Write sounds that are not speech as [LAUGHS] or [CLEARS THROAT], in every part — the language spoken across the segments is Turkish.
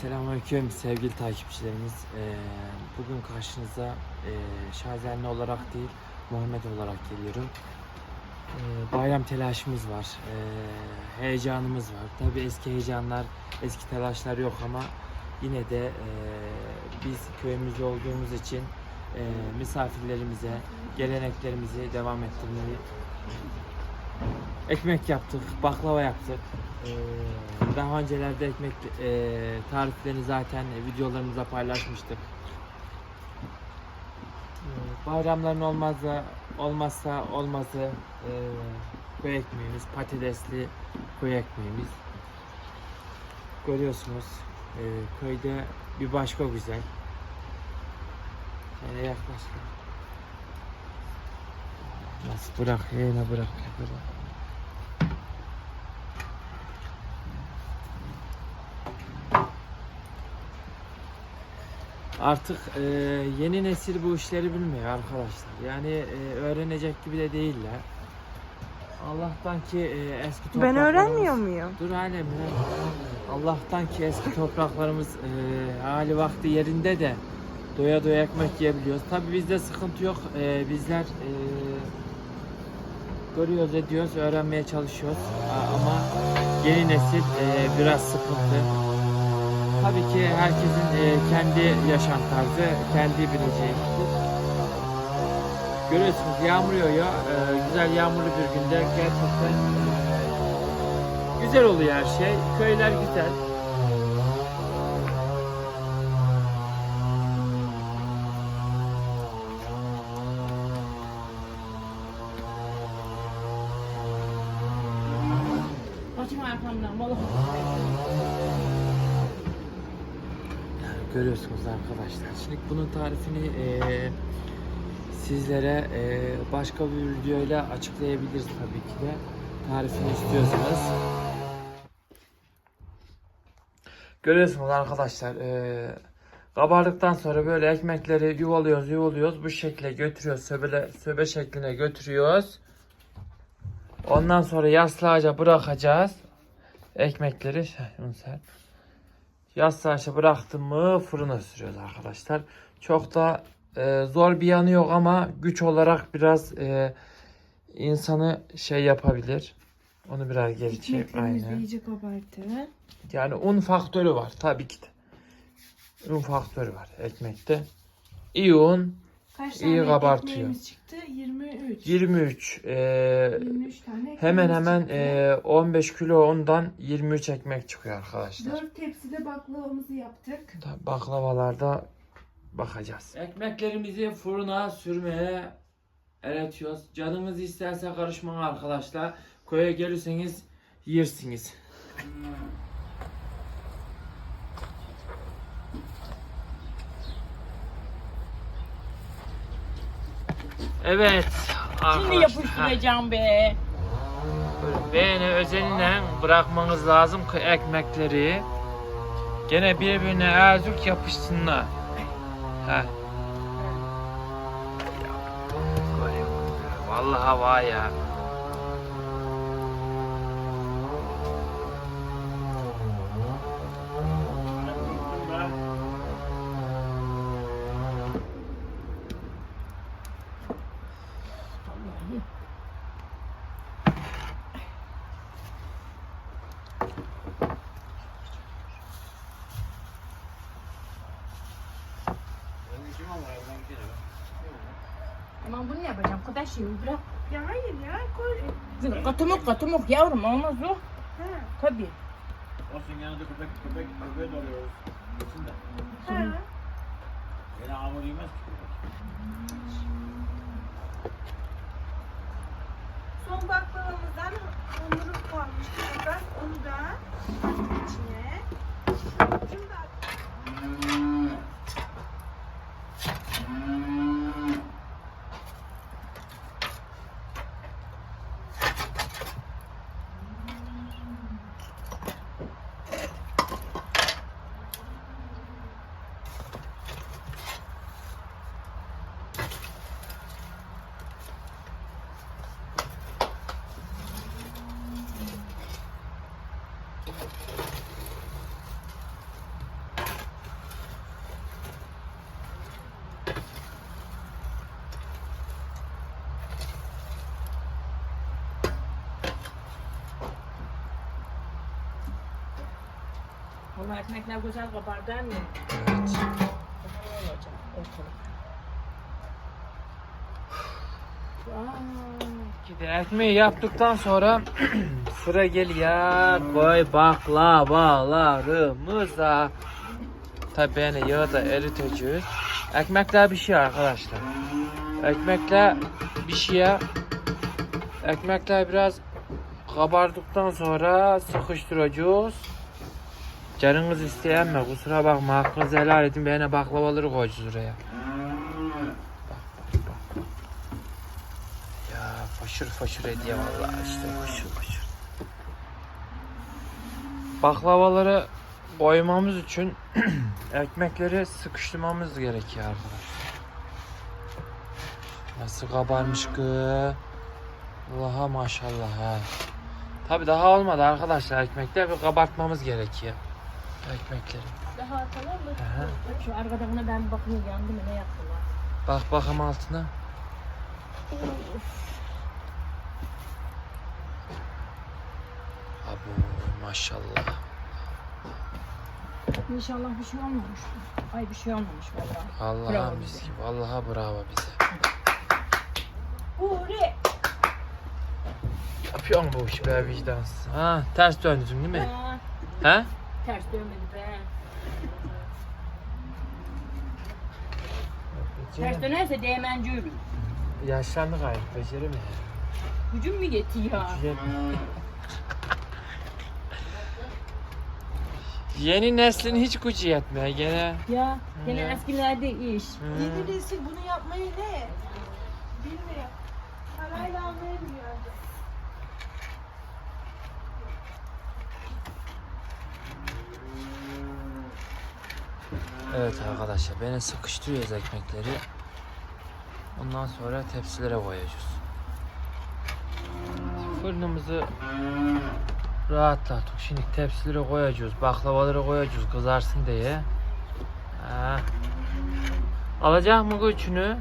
Selamünaleyküm sevgili takipçilerimiz. Ee, bugün karşınıza e, Şazenli olarak değil Muhammed olarak geliyorum. Ee, bayram telaşımız var, ee, heyecanımız var. Tabii eski heyecanlar, eski telaşlar yok ama yine de ee, biz köyümüzde olduğumuz için ee, misafirlerimize geleneklerimizi devam ettirmeyi ekmek yaptık, baklava yaptık. Ee, daha öncelerde ekmek e, tariflerini zaten videolarımıza paylaşmıştık. Ee, bayramların olmazsa olmazsa olmazı e, köy ekmeğimiz, patatesli köy ekmeğimiz. Görüyorsunuz e, köyde bir başka güzel. Yani yaklaş. Nasıl bırak, yine bırak, bırak. Artık e, yeni nesil bu işleri bilmiyor arkadaşlar. Yani e, öğrenecek gibi de değiller. Allah'tan ki e, eski Ben topraklarımız... öğrenmiyor muyum? Dur ya. Allah'tan ki eski topraklarımız e, hali vakti yerinde de doya doya ekmek yiyebiliyoruz. Tabi bizde sıkıntı yok. E, bizler e, görüyoruz ediyoruz, öğrenmeye çalışıyoruz. Ama yeni nesil e, biraz sıkıntı. Tabii ki herkesin e, kendi yaşam tarzı, kendi bileceği. Görüyorsunuz yağmur yağıyor. E, güzel yağmurlu bir günde gerçekten e, güzel oluyor her şey. Köyler güzel. Başım arkamdan vallahi. Görüyorsunuz arkadaşlar. Şimdi bunun tarifini e, sizlere e, başka bir videoyla açıklayabiliriz tabii ki de. Tarifini istiyorsanız. Görüyorsunuz arkadaşlar. E, kabardıktan sonra böyle ekmekleri yuvalıyoruz yuvalıyoruz. Bu şekilde götürüyoruz. Söbele, söbe şekline götürüyoruz. Ondan sonra yaslağaca bırakacağız. Ekmekleri. Ser. Yaz saçı bıraktım mı fırına sürüyoruz arkadaşlar. Çok da e, zor bir yanı yok ama güç olarak biraz e, insanı şey yapabilir. Onu biraz geri çek. Aynen. iyice kabarttı. Yani un faktörü var tabii ki de. Un faktörü var ekmekte. İyi un Kaç İyi tane kabartıyor. çıktı? 23. 23 e, 23 tane hemen hemen çıktı. e, 15 kilo undan 23 ekmek çıkıyor arkadaşlar. 4 tepside baklavamızı yaptık. Tabii Baklavalarda bakacağız. Ekmeklerimizi fırına sürmeye eritiyoruz. Canınız isterse karışmayın arkadaşlar. Köye gelirseniz yersiniz. [LAUGHS] Evet Şimdi arkadaşlar. yapıştıracağım be. Böyle Beğeni özenle bırakmanız lazım ki ekmekleri gene birbirine azıcık yapışsınlar. Heh. Vallahi var ya. Aman bunu ne yapacağım? Kadar şey bırak. Ya hayır ya koy. Katımık katımık yavrum olmaz o. Ha. Tabii. Olsun yanında köpek köpek köpeğe doluyoruz. Gitsin de. Ha. Yine hamur yemez ki köpek. Son baklavamızdan hamuru kalmıştı burada. Onu da Vallahi ekmekler güzel kabardı değil mi? Evet. Daha olacak ortalık. Ekmeği yaptıktan sonra [CLEARS THROAT] sıra geliyor koy baklavalarımıza. Tabi yani yağı da eriteceğiz. Ekmekler bir şey arkadaşlar. Ekmekler bir şeye ekmekler biraz kabardıktan sonra sıkıştıracağız. Canınız isteyen mi? Kusura bakma hakkınızı helal edin. Bana baklavaları koyacağız oraya. Ya faşır faşır ediyor vallahi işte faşır faşır. Baklavaları koymamız için [CLEARS THROAT] ekmekleri sıkıştırmamız gerekiyor arkadaşlar. Nasıl kabarmış ki? Allah'a maşallah ha. Tabi daha olmadı arkadaşlar ekmekler bir kabartmamız gerekiyor. Ekmekleri. daha atalım mı? Aha. Şu arkadakine ben bir bakayım yandı mı ne yaptılar. Bak bakalım altına. Abo maşallah. İnşallah bir şey olmamış. Ay bir şey olmamış vallahi. Allah'a Bravo mis bize. gibi. Allah'a bravo bize. Uri! Yapıyor mu bu işi be vicdansız? Ha ters döndün değil mi? Ha, He? Ters dönmedi be. Ters dönerse değmenci ölür. Yaşlandı gayet beceremiyor. Gücüm mü yetiyor ya? Yeni neslin hiç gücü yetmiyor gene. Ya gene Ya. eskilerde iş. Yeni nesil bunu yapmayı ne? Bilmiyor. Parayla anlayamıyor. Evet arkadaşlar beni sıkıştırıyoruz ekmekleri. Ondan sonra tepsilere koyacağız. Fırınımızı rahatlattık. Şimdi tepsilere koyacağız. Baklavaları koyacağız kızarsın diye. Ha. Alacak mı üçünü?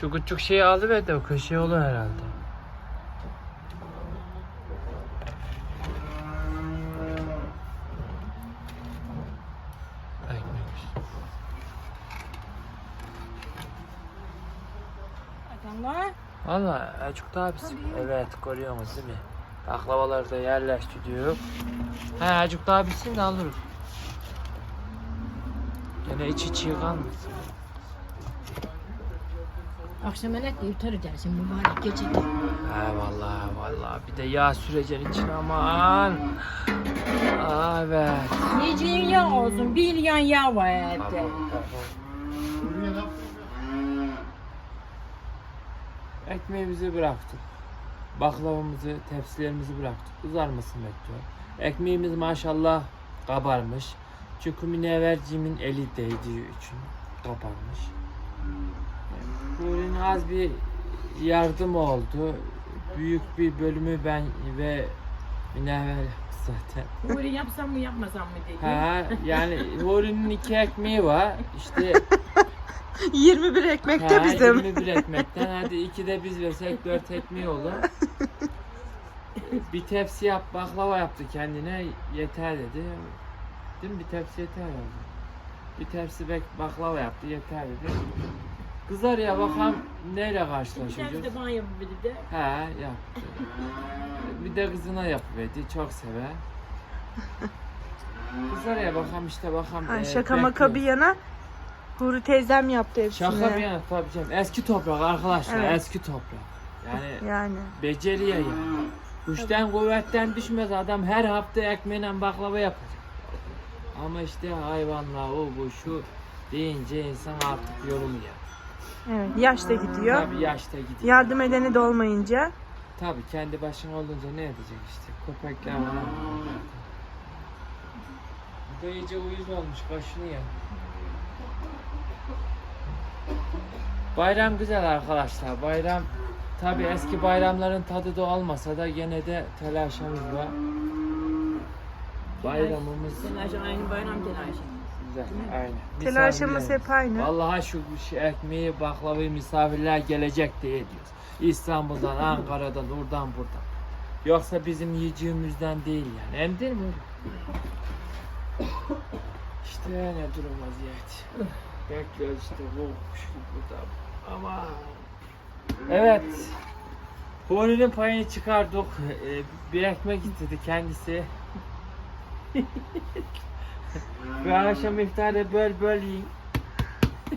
Şu küçük şeyi alıver de o köşeye olur herhalde. Adamlar Valla azıcık daha biz. Evet görüyorsunuz değil mi? Baklavaları da yerleştiriyor. He azıcık daha bitsin de alırız. Gene içi çiğ kalmasın. Akşam elek de yutar edersin mübarek gecede. He vallahi vallahi bir de yağ süreceksin içine aman. Aa, evet. Yiyeceğin yağ olsun, bir yan yağ var evde. Ekmeğimizi bıraktık. Baklavamızı, tepsilerimizi bıraktık. Kızarmasın bekliyor. Ekmeğimiz maşallah kabarmış. Çünkü münevvercimin eli değdiği için kabarmış. Bunun az bir yardım oldu. Büyük bir bölümü ben ve münevver zaten. Böyle yapsam mı yapmasam mı dedi. Ha, yani Huri'nin iki ekmeği var. İşte 21 ekmek Ha, 21 ekmekten hadi iki de biz versek dört ekmeği olur. bir tepsi yap baklava yaptı kendine yeter dedi. Değil mi? Bir tepsi yeter herhalde. Bir tepsi bek baklava yaptı yeter dedi. Kızlar ya bakalım neyle Bir karşılaşacağız. de bana yapıverdi de. He yaptı. Bir de kızına yapıverdi çok sever. Kızlar ya bakalım işte bakalım. Ay, e, şaka maka bir yana Huri teyzem yaptı hepsini. Şaka bir yana tabii canım. Eski toprak arkadaşlar Evet. eski toprak. Yani Yani. beceriye ya. Güçten kuvvetten düşmez adam her hafta ekmeğiyle baklava yapacak. Ama işte hayvanlar o bu şu deyince insan artık yoruluyor. Evet. Yaş da gidiyor. Tabii yaşta gidiyor. Yardım edeni de olmayınca. Tabii kendi başına olunca ne edecek işte. Köpekler var. Bu da iyice uyuz olmuş kaşınıyor. Bayram güzel arkadaşlar. Bayram tabi eski bayramların tadı da olmasa da gene de telaşımız var. Bayramımız Telaşı aynı bayram telaşı. Güzel. Aynen. Telaşımız hep aynı. Vallahi şu şey ekmeği, baklavayı misafirler gelecek diye diyoruz. İstanbul'dan, [LAUGHS] Ankara'dan, oradan buradan. Yoksa bizim yiyeceğimizden değil yani. Hem değil mi? İşte ne durum vaziyet. Bekliyoruz işte bu şu burada. Ama evet. Huri'nin payını çıkardık. Ee, bir ekmek istedi kendisi. [LAUGHS] [LAUGHS] Bu akşam iftarda böl böl yiyin.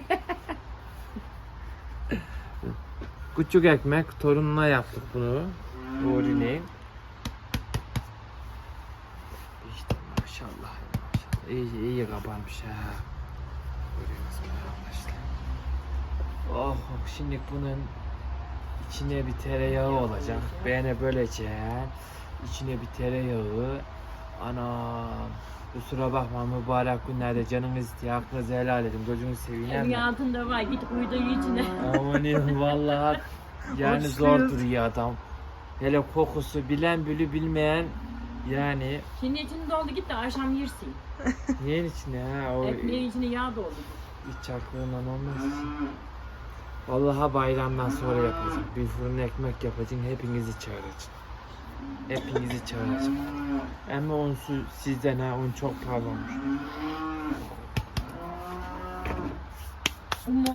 [LAUGHS] Küçük ekmek torununa yaptık bunu. Huri'nin. İşte maşallah maşallah. İyi, iyi kabarmış ha. Mu arkadaşlar? Oh oh, şimdi bunun içine bir tereyağı olacak. Beğene böleceğim. İçine bir tereyağı. Anam. Kusura bakma mübarek günlerde canınız istiyor. Hakkınızı helal edin. Seveyim. Evin mi? altında var git uyuduğu içine. Aman vallahi yani zor duruyor adam. Hele kokusu bilen bülü bilmeyen yani Şimdi içini doldu git de akşam yersin. neyin içine ha o Ekmeğin içine yağ doldu. iç çaklığından olmaz. Vallahi bayramdan sonra yapacağım. Bir fırın ekmek yapacağım. Hepinizi çağıracağım. Hepinizi çağıracağım. Ama onsu sizden ha un çok pahalı olmuş.